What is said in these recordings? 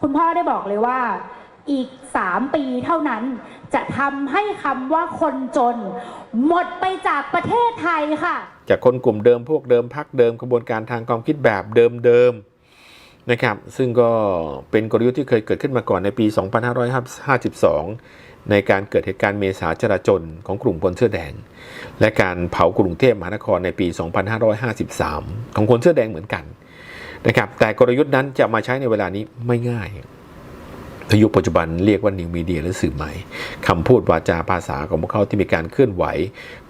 คุณพ่อได้บอกเลยว่าอีก 3 ปีเท่านั้น จะทำให้คำว่าคนจน หมดไปจากประเทศไทยค่ะ จากคนกลุ่มเดิมพวกเดิมพักเดิมกระบวนการทางความคิดแบบเดิมๆนะครับ ซึ่งก็เป็นกลยุทธ์ที่เคยเกิดขึ้นมาก่อนในปี 2552 ในการเกิดเหตุการณ์เมษาจราจนของกลุ่มคนเสื้อแดง และการเผากรุงเทพมหานครในปี 2553 ของคนเสื้อแดงเหมือนกัน นะครับแต่กลยุทธ์นั้นจะมาใช้ในเวลานี้ไม่ง่ายในยุคปัจจุบันเรียกว่านิวมีเดียหรือสื่อใหม่คำพูดวาจาภาษาของพวกเขาที่มีการเคลื่อนไหว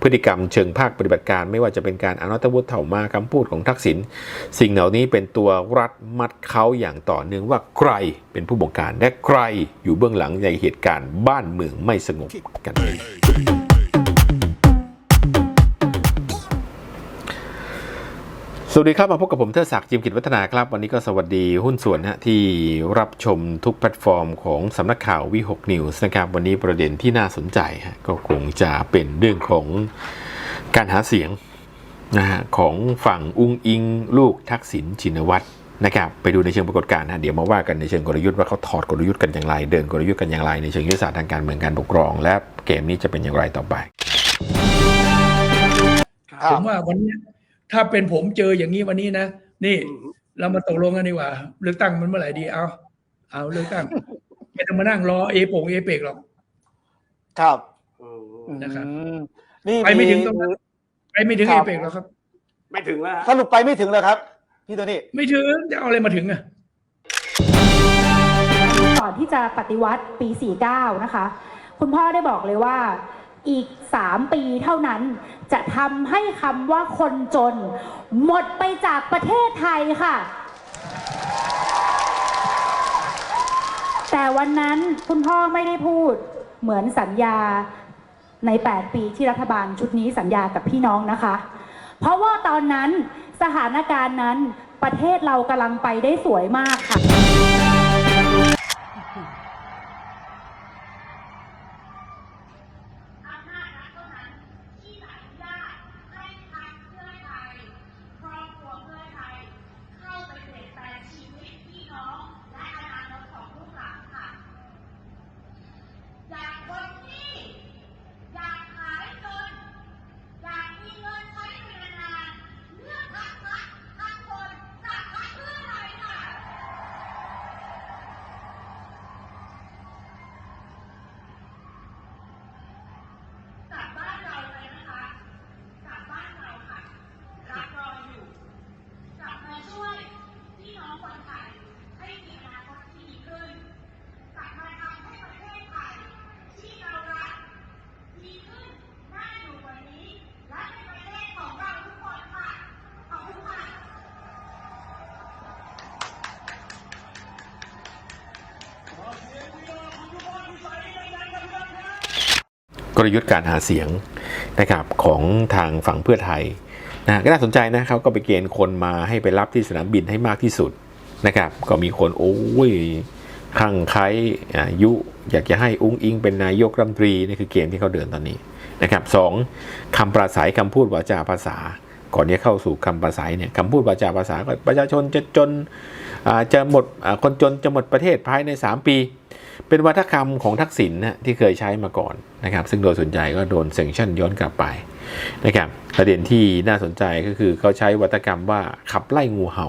พฤติกรรมเชิงภาคปฏิบัติการ ไม่ว่าจะเป็นการอนุตวุฒิเถ่ามาคำพูดของทักษิณสิ่งเหล่านี้เป็นตัวรัดมัดเขาอย่างต่อเนื่องว่าใครเป็นผู้บงการและใครอยู่เบื้องหลังในเหตุการณ์บ้านเมืองไม่สงบกันเสวัสดีครับ มาพบกับผมเทอศักดิ์จิมกิจวัฒนาครับ วันนี้ก็สวัสดีหุ้นส่วนนะที่รับชมทุกแพลตฟอร์มของสำนักข่าววิหกนิวส์นะครับ วันนี้ประเด็นที่น่าสนใจฮะก็คงจะเป็นเรื่องของการหาเสียงนะฮะของฝั่งอุ้งอิง ลูกทักษิณชินวัตรนะครับไปดูในเชิงปรากฏการณ์นะเดี๋ยวมาว่ากันในเชิงกลยุทธ์ว่าเขาถอดกลยุทธ์กันอย่างไร เดินกลยุทธ์กันอย่างไรในเชิงยุทธศาสตร์ทางการเมืองการปกครอง และเกมนี้จะเป็นอย่างไรต่อไปผมว่าวันนี้ ถ้าเป็นผมเจออย่างนี้วันนี้นะ นี่อืมเรามาตกลงกันดีกว่า เลือกตั้งมันเมื่อไหร่ดี เอา เอาเลือกตั้ง ไม่ต้องมานั่งรอเอปงเอเปกหรอก ครับอืมนะครับอืมนี่ไปไม่ถึงตรงนั้นไปไม่ถึงครัเอบเปกหรอกครับ ไม่ถึงแล้วสรุปไปไม่ถึงแล้วครับ พี่ตัวนี้ไม่ถึงจะเอาอะไรมาถึงอะก่อนที่จะปฏิวัติปี 49 นะคะ คุณพ่อได้บอกเลยว่า อีก 3 ปีเท่านั้น จะทำให้คำว่าคนจน หมดไปจากประเทศไทยค่ะ แต่วันนั้นคุณพ่อไม่ได้พูดเหมือนสัญญาใน 8 ปีที่รัฐบาลชุดนี้สัญญากับพี่น้องนะคะ เพราะว่าตอนนั้นสถานการณ์นั้นประเทศเรากำลังไปได้สวยมากค่ะ กลยุทธ์การหาเสียงนะครับของทางฝั่งเพื่อไทยนะก็น่าสนใจนะเขาก็ไปเกณฑ์คนมาให้ไปรับที่สนามบินให้มากที่สุดนะครับก็มีคนโอ้ยขังใครอายุอยากจะให้อุ้งอิงเป็นนายกรัฐมนตรีนี่คือเกมที่เขาเดินตอนนี้นะครับสองคำปราศัยคำพูดวาจาภาษา ก่อนที่เข้าสู่คำปราศัยเนี่ยคำพูดวาจาภาษาก็ประชาชนจะจนจะหมดคนจนจะหมดประเทศภายใน 3 ปี เป็นวัฒกรรมของทักษิณนะที่เคยใช้มาก่อนนะครับ ซึ่งโดยส่วนใหญ่ก็โดนเซ็งชั่นย้อนกลับไปนะครับประเด็นที่น่าสนใจก็คือเขาใช้วัฒกรรมว่าขับไล่งูเห่า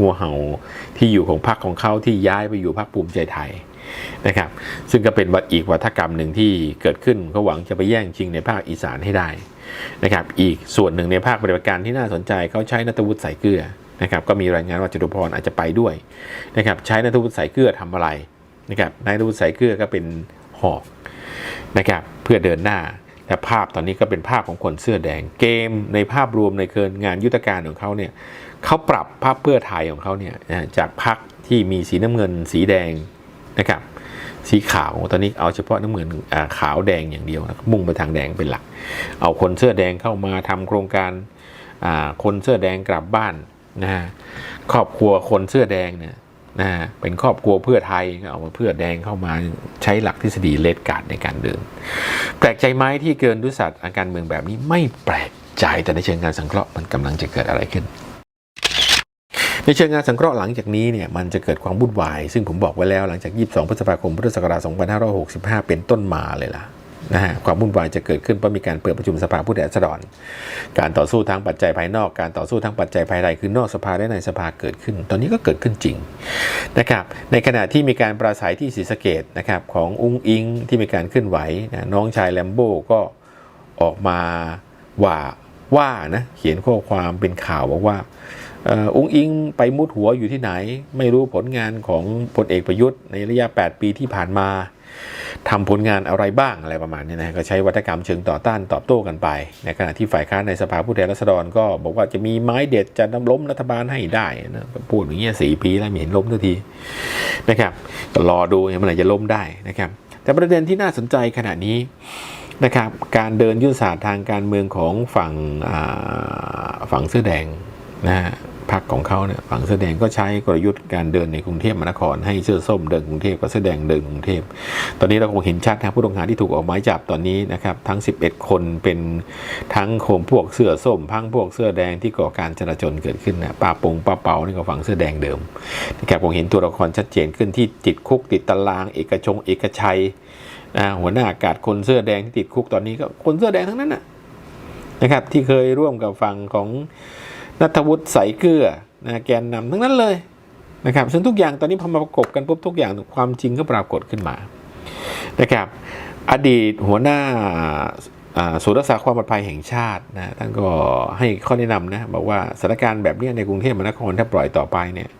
งูเห่าที่อยู่ของพรรคของเขาที่ย้ายไปอยู่พรรคภูมิใจไทยนะครับ ซึ่งก็เป็นวัดอีกวัฒกรรมหนึ่งที่เกิดขึ้นเขาหวังจะไปแย่งชิงในภาคอีสานให้ได้ นะครับอีกส่วนหนึ่งในภาคปฏิบัติการที่น่าสนใจเขาใช้นัตวุฒิสายเกลือนะครับก็มีรายงานว่าจตุพรอาจจะไปด้วยนะครับใช้นัตวุฒิสายเกลือทำอะไรนะครับนายรูสายเกลือก็เป็นหอกนะครับเพื่อเดินหน้าและภาพตอนนี้ก็เป็นภาพของคนเสื้อแดงเกมในภาพรวมในเคินงานยุทธการของเขาเนี่ยเขาปรับภาพเพื่อไทยของเขาเนี่ยจากพักที่มีสีน้ำเงินสีแดงนะครับ สีขาวตอนนี้เอาเฉพาะน้ำเงินอ่าขาวแดงอย่างเดียวนะมุ่งไปทางแดงเป็นหลัก เอาคนเสื้อแดงเข้ามาทำโครงการคนเสื้อแดงกลับบ้านนะฮะครอบครัวคนเสื้อแดงเนี่ยนะฮะเป็นครอบครัวเพื่อไทยเอามาเพื่อแดงเข้ามาใช้หลักทฤษฎีเลดการ์ดในการเดิน แปลกใจไหมที่เกินดุสัตว์อาการเมืองแบบนี้ไม่แปลกใจแต่ในเชิงการสังเคราะห์มันกำลังจะเกิดอะไรขึ้น ในเชิงงานสังเคราะห์หลังจากนี้เนี่ยมันจะเกิดความวุ่นวาย ซึ่งผมบอกไว้แล้วหลังจาก 22 พฤษภาคมพุทธศักราช 2565 เป็นต้นมาเลยล่ะนะฮะความวุ่นวายจะเกิดขึ้นเพราะมีการเปิดประชุมสภาผู้แทนราษฎร การต่อสู้ทางปัจจัยภายนอก การต่อสู้ทางปัจจัยภายในคือนอกสภาและในสภาเกิดขึ้น ตอนนี้ก็เกิดขึ้นจริงนะครับ ในขณะที่มีการปราศัยที่ศรีสะเกดนะครับของอุ้งอิงที่มีการเคลื่อนไหวนะน้องชายแลมโบ้ก็ออกมาว่าว่านะเขียนข้อความเป็นข่าวบอกว่า อุ้งอิงไปมุดหัวอยู่ที่ไหน ไม่รู้ผลงานของพลเอกประยุทธ์ในระยะ 8 ปีที่ผ่านมาทำผลงานอะไรบ้างอะไรประมาณนี้นะก็ใช้วัฒกรรมเชิงต่อต้านตอบโต้กันไป ในขณะที่ฝ่ายค้านในสภาผู้แทนราษฎรก็บอกว่าจะมีไม้เด็ดจะนำล้มรัฐบาลให้ได้นะพูดอย่างเงี้ยสี่ปีแล้วไม่เห็นล้มสักทีนะครับก็รอดูเมื่อไหร่จะล้มได้นะครับ แต่ประเด็นที่น่าสนใจขณะนี้นะครับ การเดินยุทธศาสตร์ทางการเมืองของฝั่งฝั่งเสื้อแดงนะฮะ พรรคของเขาเนี่ยฝั่งเสื้อแดงก็ใช้กลยุทธ์การเดินในกรุงเทพมหานครให้เสื้อส้มเดินกรุงเทพกับเสื้อแดงเดินกรุงเทพตอนนี้เราคงเห็นชัดนะผู้ต้องหาที่ถูกออกหมายจับตอนนี้นะครับทั้ง 11 คนเป็นทั้งโคมพวกเสื้อส้มพังพวกเสื้อแดงที่ก่อการจราจนเกิดขึ้นนะป้าปงป้าเปานี่ก็ฝั่งเสื้อแดงเดิมนะครับคงเห็นตัวละครชัดเจนขึ้นที่ติดคุกติดตาราง เอกชงเอกชัยนะหัวหน้าอากาศคนเสื้อแดงที่ติดคุกตอนนี้ก็คนเสื้อแดงทั้งนั้นนะนะครับที่เคยร่วมกับฝั่งของ นัทวุฒิใสเกลือนะแกนนำทั้งนั้นเลยนะครับซึ่งทุกอย่างตอนนี้พอมาประกบกันปุ๊บทุกอย่างความจริงก็ปรากฏขึ้นมานะครับ อดีตหัวหน้าศูนย์รักษาความปลอดภัยแห่งชาตินะท่านก็ให้ข้อแนะนำนะบอกว่าสถานการณ์แบบนี้ในกรุงเทพมหานครถ้าปล่อยต่อไปเนี่ย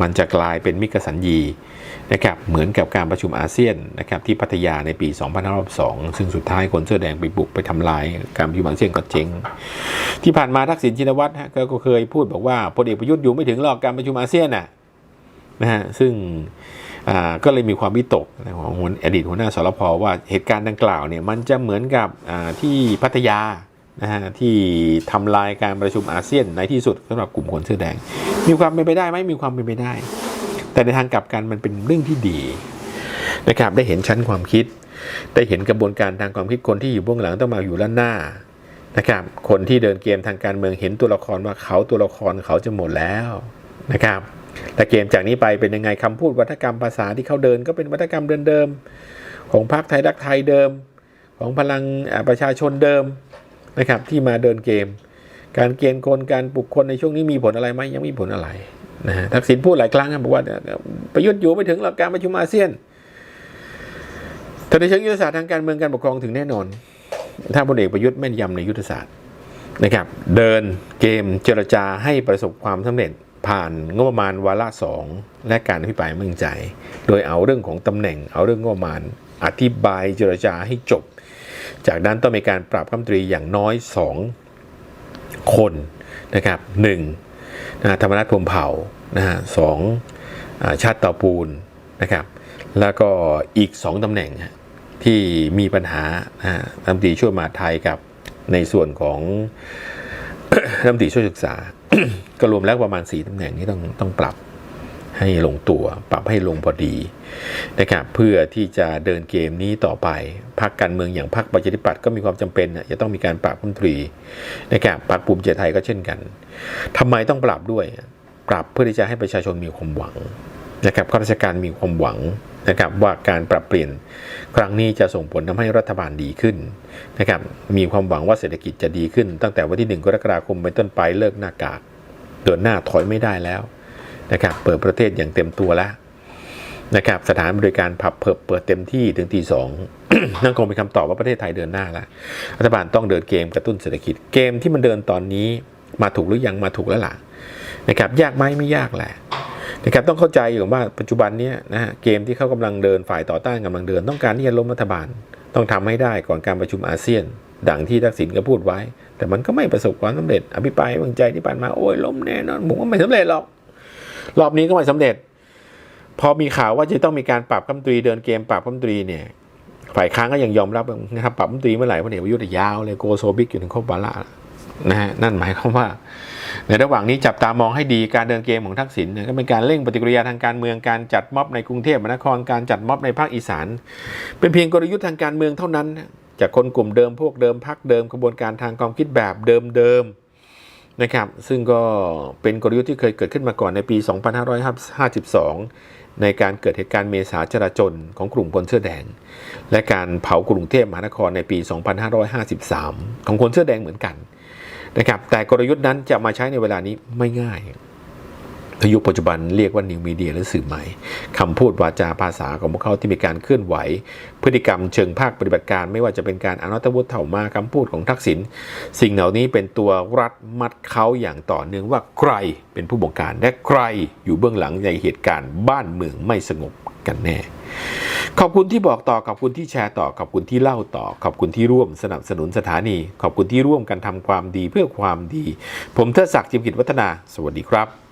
มันจะกลายเป็นมิกสัญญีนะครับเหมือนกับการประชุมอาเซียนนะครับที่พัทยาในปี 2502 ซึ่งสุดท้ายคนเสื้อแดงไปบุกไปทำลายการประชุมอาเซียนก็เจ๊งที่ผ่านมาทักษิณชินวัตรฮะก็เคยพูดบอกว่าพลเอกประยุทธ์อยู่ไม่ถึงหรอกการประชุมอาเซียนน่ะนะฮะซึ่งอ่าก็เลยมีความวิตกของอดีตหัวหน้าสรพว่าเหตุการณ์ดังกล่าวเนี่ยมันจะเหมือนกับอ่าที่พัทยา นะฮะที่ทำลายการประชุมอาเซียนในที่สุดสำหรับกลุ่มคนเสื้อแดง มีความเป็นไปได้ไหมมีความเป็นไปได้ แต่ในทางกลับกันมันเป็นเรื่องที่ดีนะครับได้เห็นชั้นความคิด ได้เห็นกระบวนการทางความคิดคนที่อยู่เบื้องหลังต้องมาอยู่ด้านหน้านะครับคนที่เดินเกมทางการเมืองเห็นตัวละครว่าเขาตัวละครเขาจะหมดแล้วนะครับแต่เกมจากนี้ไปเป็นยังไงคำพูดวัฒกรรมภาษาที่เขาเดินก็เป็นวัฒกรรมเดิมๆของพรรคไทยรักไทยเดิม ของพลังประชาชนเดิม นะครับที่มาเดินเกม การเกณฑ์คนการปลุกคนในช่วงนี้มีผลอะไรไหมยังไม่มีผลอะไรนะฮะทักษิณพูดหลายครั้งนะบอกว่าประยุทธ์อยู่ไม่ถึงหลักการประชุมอาเซียนแต่ในเชิงยุทธศาสตร์ทางการเมืองการปกครองถึงแน่นอน ถ้าพลเอกประยุทธ์แม่นยำในยุทธศาสตร์นะครับ เดินเกมเจรจาให้ประสบความสำเร็จผ่านงบประมาณวาระสองและการอภิปรายม่ไว้วางใจ โดยเอาเรื่องของตำแหน่ง เอาเรื่องงบประมาณ อธิบายเจรจาให้จบ จากนั้นต้องมีการปรับคำตรีอย่างน้อยสองคนนะครับหนึ่งนะธรรมนัฐพรมเผ่านะฮะสองอชาติตาปูนนะครับแล้วก็อีกสองตำแหน่งที่มีปัญหานะรัฐมนตรีช่วยมาไทยกับในส่วนของรัฐมนตรีช่วยศึกษา ก็รวมแล้วประมาณ 4ตำแหน่งที่ต้องต้องปรับ ให้ลงตัว ปรับให้ลงพอดีนะครับเพื่อที่จะเดินเกมนี้ต่อไปพรรคการเมืองอย่างพรรคประชาธิปัตย์ก็มีความจำเป็นจะต้องมีการปรับรัฐมตรีนะครับพรรคภูมิใจไทยก็เช่นกันทำไมต้องปรับด้วย ปรับเพื่อที่จะให้ประชาชนมีความหวังนะครับข้าราชการมีความหวังนะครับว่าการปรับเปลี่ยนครั้งนี้จะส่งผลทำให้รัฐบาลดีขึ้นนะครับมีความหวังว่าเศรษฐกิจจะดีขึ้น ตั้งแต่วันที่ 1 กรกฎาคมเป็นต้นไปเลิกหน้ากากเดินหน้าถอยไม่ได้แล้ว นะครับเปิดประเทศอย่างเต็มตัวแล้วนะครับสถานบริการผับเพิบเปิดเต็มที่ถึงตีสองนั่นคงเป็นคำตอบว่าประเทศไทยเดินหน้าแล้วรัฐบาลต้องเดินเกมกระตุ้นเศรษฐกิจเกมที่มันเดินตอนนี้มาถูกหรือยังมาถูกแล้วล่ะนะครับยากไหมไม่ยากแหละนะครับต้องเข้าใจอยู่ว่าปัจจุบันเนี้ยนะฮะเกมที่เขากำลังเดินฝ่ายต่อต้านกำลังเดินต้องการที่จะล้มรัฐบาล ต้องทำให้ได้ก่อนการประชุมอาเซียน ดังที่ทักษิณก็พูดไว้ แต่มันก็ไม่ประสบความสำเร็จ อภิปรายวางใจที่ผ่านมาโอ้ยล้มแน่นอนผมว่าไม่สำเร็จหรอก รอบนี้ก็ไม่สำเร็จ พอมีข่าวว่าจะต้องมีการปรับคำตรีเดินเกมปรับคำตรีเนี่ย ฝ่ายค้านก็ยังยอมรับนะครับปรับรัมตรีเมื่อไหร่พลเอกประยุทธ์ยาวเลยโกโซบิกอยู่ถึงครบวาระนะฮะนั่นหมายความว่า ในระหว่างนี้จับตามองให้ดีการเดินเกมของทักษิณเนี่ยก็เป็นการเร่งปฏิกิริยาทางการเมืองการจัดม็อบในกรุงเทพมหานครการจัดม็อบในภาคอีสาน เป็นเพียงกลยุทธ์ทางการเมืองเท่านั้น จากคนกลุ่มเดิมพวกเดิมพักเดิมกระบวนการทางความคิดแบบเดิมๆ นะครับ ซึ่งก็เป็นกลยุทธ์ที่เคยเกิดขึ้นมาก่อนในปี 2552 ในการเกิดเหตุการณ์เมษาจราจนของกลุ่มคนเสื้อแดง และการเผากรุงเทพมหานครในปี 2553 ของคนเสื้อแดงเหมือนกันนะครับ แต่กลยุทธ์นั้นจะมาใช้ในเวลานี้ไม่ง่าย ในยุคปัจจุบันเรียกว่านิวมีเดียหรือสื่อใหม่คำพูดวาจาภาษาของพวกเขาที่มีการเคลื่อนไหว พฤติกรรมเชิงภาคปฏิบัติการ ไม่ว่าจะเป็นการอนุตวุฒิเถ่ามาคำพูดของทักษิณสิ่งเหล่านี้เป็นตัวรัดมัดเขาอย่างต่อเนื่องว่าใครเป็นผู้บงการและใครอยู่เบื้องหลังในเหตุการณ์บ้านเมืองไม่สงบกันแน่ ขอบคุณที่บอกต่อขอบคุณที่แชร์ต่อขอบคุณที่เล่าต่อ ขอบคุณที่ร่วมสนับสนุนสถานี ขอบคุณที่ร่วมกันทำความดีเพื่อความดี ผมเทดศักดิ์จิมกิจวัฒนา สวัสดีครับ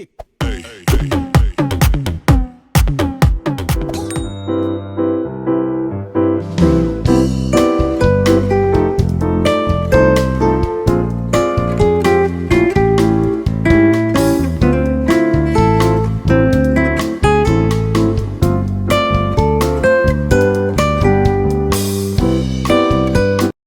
kick.